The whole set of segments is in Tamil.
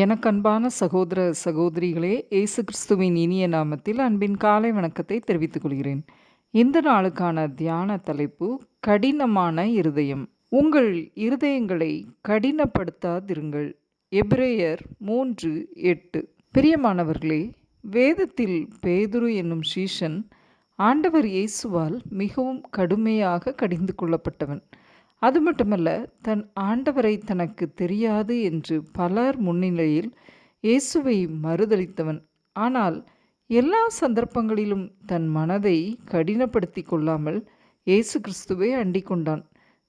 எனக்கு அன்பான சகோதர சகோதரிகளே இயேசு கிறிஸ்துவின் இனிய நாமத்தில் அன்பின் காலை வணக்கத்தை தெரிவித்துக் கொள்கிறேன். இந்த நாளுக்கான தியான தலைப்பு கடினமான இருதயம். உங்கள் இருதயங்களை கடினப்படுத்தாதிருங்கள். எபிரேயர் மூன்று எட்டு. பிரியமானவர்களே வேதத்தில் பேதுரு என்னும் சீஷன் ஆண்டவர் இயேசுவால் மிகவும் கடுமையாக கடிந்து கொள்ளப்பட்டவன். அது மட்டுமல்ல தன் ஆண்டவரை தனக்கு தெரியாது என்று பலர் முன்னிலையில் இயேசுவை மறுதளித்தவன் ஆனால் எல்லா சந்தர்ப்பங்களிலும் தன் மனதை கடினப்படுத்தி கொள்ளாமல் இயேசு கிறிஸ்துவை அண்டிக் கொண்டான்.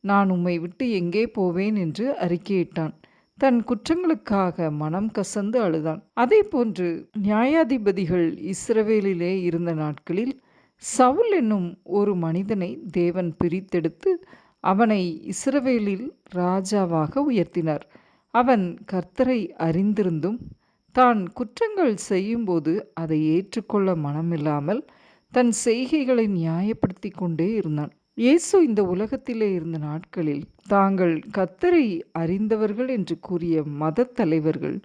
நான் உம்மை விட்டு எங்கே போவேன்? என்று அறிக்கையிட்டான். தன் குற்றங்களுக்காக மனம் கசந்து அழுதான். அதே போன்று நியாயாதிபதிகள் இஸ்ரவேலிலே இருந்த நாட்களில் சவுல் என்னும் ஒரு மனிதனை தேவன் பிரித்தெடுத்து அவனை இஸ்ரவேலில் ராஜாவாக உயர்த்தினார். அவன் கர்த்தரை அறிந்திருந்தும் தான் குற்றங்கள் செய்யும்போது அதை ஏற்றுக்கொள்ள மனமில்லாமல் தன் செய்கைகளை நியாயப்படுத்தி கொண்டே இருந்தான். இயேசு இந்த உலகத்திலே இருந்த நாட்களில் தாங்கள் கத்தரை அறிந்தவர்கள் என்று கூறிய மத தலைவர்கள்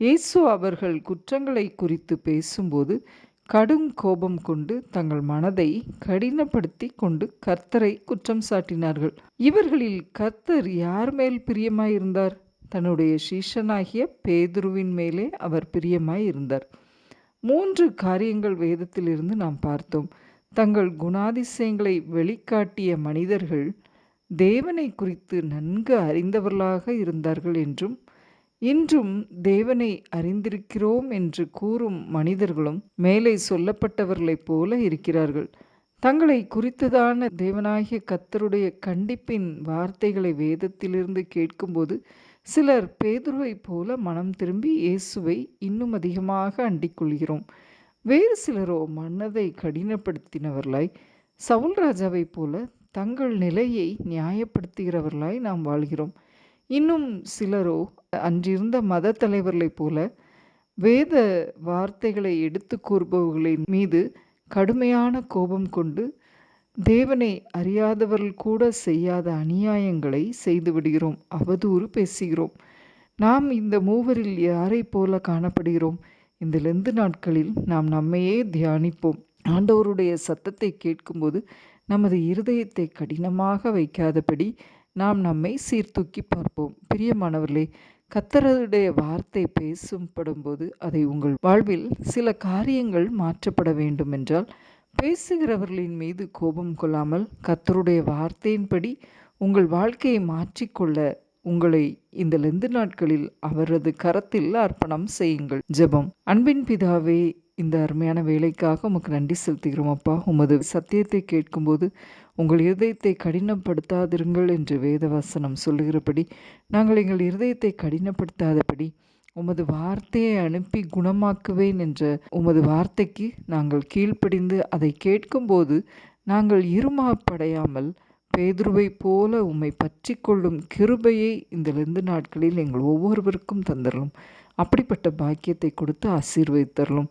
இயேசு அவர்கள் குற்றங்களை குறித்து பேசும்போது கடும் கோபம் கொண்டு தங்கள் மனதை கடினப்படுத்தி கொண்டு கர்த்தரை குற்றம் சாட்டினார்கள். இவர்களில் கர்த்தர் யார் மேல் பிரியமாயிருந்தார்? தன்னுடைய சீஷனாகிய பேதுருவின் மேலே அவர் பிரியமாயிருந்தார். மூன்று காரியங்கள் வேதத்திலிருந்து நாம் பார்த்தோம். தங்கள் குணாதிசயங்களை வெளிக்காட்டிய மனிதர்கள் தேவனை குறித்து நன்கு அறிந்தவர்களாக இருந்தார்கள் என்றும் இன்றும் தேவனை அறிந்திருக்கிறோம் என்று கூறும் மனிதர்களும் மேலே சொல்லப்பட்டவர்களைப் போல இருக்கிறார்கள். தங்களை குறித்ததான தேவனாகிய கத்தருடைய கண்டிப்பின் வார்த்தைகளை வேதத்திலிருந்து கேட்கும்போது சிலர் பேதுருவைப் போல மனம் திரும்பி இயேசுவை இன்னும் அதிகமாக அண்டிக்கொள்கிறோம். வேறு சிலரோ மன்னதை கடினப்படுத்தினவர்களாய் சவுல்ராஜாவைப் போல தங்கள் நிலையை நியாயப்படுத்துகிறவர்களாய் நாம் வாழ்கிறோம். இன்னும் சிலரோ அன்றிருந்த மத தலைவர்களைப் போல வேத வார்த்தைகளை எடுத்து கூறுபவர்களின் மீது கடுமையான கோபம் கொண்டு தேவனை அறியாதவர்கள் கூட செய்யாத அநியாயங்களை செய்து விடுகிறோம் அவதூறு பேசுகிறோம். நாம் இந்த மூவரில் யாரை போல காணப்படுகிறோம்? இந்த லெந்து நாட்களில் நாம் நம்மையே தியானிப்போம். ஆண்டவருடைய சத்தத்தை கேட்கும்போது நமது இருதயத்தை கடினமாக வைக்காதபடி நாம் நம்மை சீர்தூக்கி பார்ப்போம். பிரியமானவர்களே கத்தருடைய வார்த்தை பேசும்படும்போது அதை உங்கள் வாழ்வில் சில காரியங்கள் மாற்றப்பட வேண்டும் என்றால் பேசுகிறவர்களின் மீது கோபம் கொள்ளாமல் கத்தருடைய வார்த்தையின்படி உங்கள் வாழ்க்கையை மாற்றிக்கொள்ள உங்களை இந்த லெந்து நாட்களில் அவரது கரத்தில் அர்ப்பணம் செய்யுங்கள். ஜெபம். அன்பின் பிதாவே இந்த அருமையான வேலைக்காக உமக்கு நன்றி செலுத்துகிறோம் அப்பா. உமது சத்தியத்தை கேட்கும்போது உங்கள் இருதயத்தை கடினப்படுத்தாதிருங்கள் என்று வேதவசனம் சொல்லுகிறபடி நாங்கள் எங்கள் இருதயத்தை கடினப்படுத்தாதபடி உமது வார்த்தையை அனுப்பி குணமாக்குவேன் என்ற உமது வார்த்தைக்கு நாங்கள் கீழ்ப்படிந்து அதை கேட்கும்போது நாங்கள் இருமாப்படையாமல் பேதுருவை போல உம்மை பற்றி கொள்ளும் கிருபையை இந்த லெந்து நாட்களில் எங்கள் ஒவ்வொருவருக்கும் தந்தரலும். அப்படிப்பட்ட பாக்கியத்தை கொடுத்து ஆசீர்வதித்தரலும்.